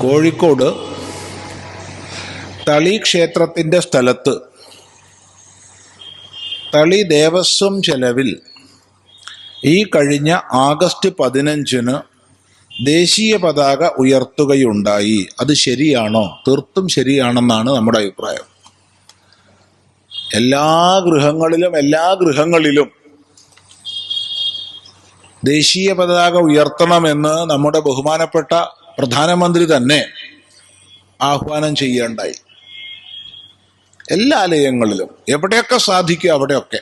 കോഴിക്കോട് തളി ക്ഷേത്രത്തിന്റെ സ്ഥലത്ത് തളി ദേവസ്വം ചെലവിൽ ഈ കഴിഞ്ഞ ആഗസ്റ്റ് പതിനഞ്ചിന് ദേശീയ പതാക ഉയർത്തുകയുണ്ടായി. അത് ശരിയാണോ? തീർത്തും ശരിയാണെന്നാണ് നമ്മുടെ അഭിപ്രായം. എല്ലാ ഗൃഹങ്ങളിലും എല്ലാ ഗൃഹങ്ങളിലും ദേശീയ പതാക ഉയർത്തണമെന്ന് നമ്മുടെ ബഹുമാനപ്പെട്ട പ്രധാനമന്ത്രി തന്നെ ആഹ്വാനം ചെയ്യേണ്ടായി എല്ലാ ആലയങ്ങളിലും. എവിടെയൊക്കെ സാധിക്കും അവിടെയൊക്കെ.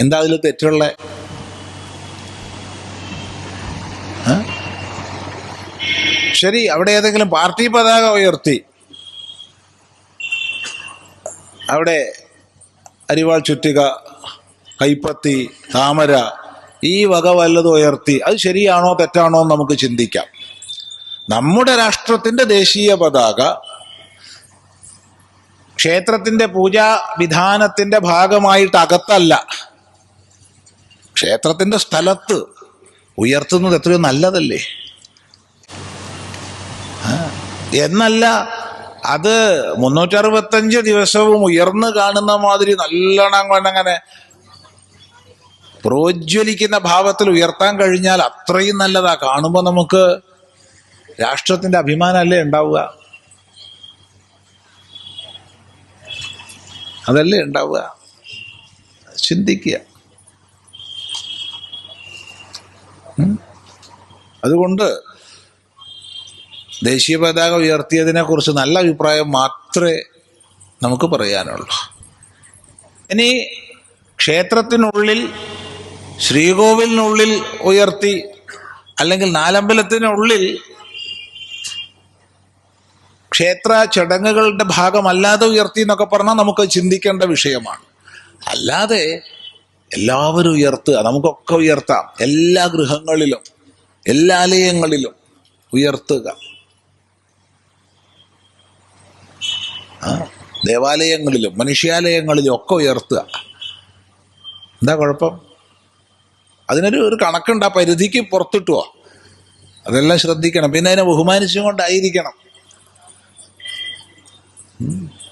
എന്താ അതിൽ തെറ്റുള്ള? ശരി അവിടെ ഏതെങ്കിലും പാർട്ടി പതാക ഉയർത്തി. അവിടെ അരിവാൾ ചുറ്റിക കൈപ്പത്തി താമര ഈ വക വല്ലതും ഉയർത്തി. അത് ശരിയാണോ തെറ്റാണോ എന്ന് നമുക്ക് ചിന്തിക്കാം. നമ്മുടെ രാഷ്ട്രത്തിന്റെ ദേശീയ പതാക ക്ഷേത്രത്തിന്റെ പൂജാ വിധാനത്തിന്റെ ഭാഗമായിട്ട് അകത്തല്ല. ക്ഷേത്രത്തിന്റെ സ്ഥലത്ത് ഉയർത്തുന്നത് എത്രയോ നല്ലതല്ലേ? എന്നല്ല അത് മുന്നൂറ്ററുപത്തഞ്ച് ദിവസവും ഉയർന്നു കാണുന്ന മാതിരി നല്ലോണം കൊണ്ടങ്ങനെ പ്രോജ്വലിക്കുന്ന ഭാവത്തിൽ ഉയർത്താൻ കഴിഞ്ഞാൽ അത്രയും നല്ലതാ. കാണുമ്പോൾ നമുക്ക് രാഷ്ട്രത്തിന്റെ അഭിമാനമല്ലേ ഉണ്ടാവുക? അതല്ലേ ഉണ്ടാവുക? ചിന്തിക്കുക. അതുകൊണ്ട് ദേശീയ പതാക ഉയർത്തിയതിനെ കുറിച്ച് നല്ല അഭിപ്രായം മാത്രമേ നമുക്ക് പറയാനുള്ളൂ. ഇനി ക്ഷേത്രത്തിനുള്ളിൽ ശ്രീകോവിലിനുള്ളിൽ ഉയർത്തി അല്ലെങ്കിൽ നാലമ്പലത്തിനുള്ളിൽ ക്ഷേത്ര ചടങ്ങുകളുടെ ഭാഗമല്ലാതെ ഉയർത്തി എന്നൊക്കെ പറഞ്ഞാൽ നമുക്ക് ചിന്തിക്കേണ്ട വിഷയമാണ്. അല്ലാതെ എല്ലാവരും ഉയർത്തുക നമുക്കൊക്കെ ഉയർത്താം. എല്ലാ ഗൃഹങ്ങളിലും എല്ലാ ആലയങ്ങളിലും ഉയർത്തുക ആ, ദേവാലയങ്ങളിലും മനുഷ്യാലയങ്ങളിലും ഒക്കെ ഉയർത്തുക. എന്താ കുഴപ്പം? അതിനൊരു ഒരു കണക്കുണ്ട് ആ പരിധിക്ക് പുറത്തിട്ടുവോ? അതെല്ലാം ശ്രദ്ധിക്കണം. പിന്നെ അതിനെ ബഹുമാനിച്ചും കൊണ്ടായിരിക്കണം.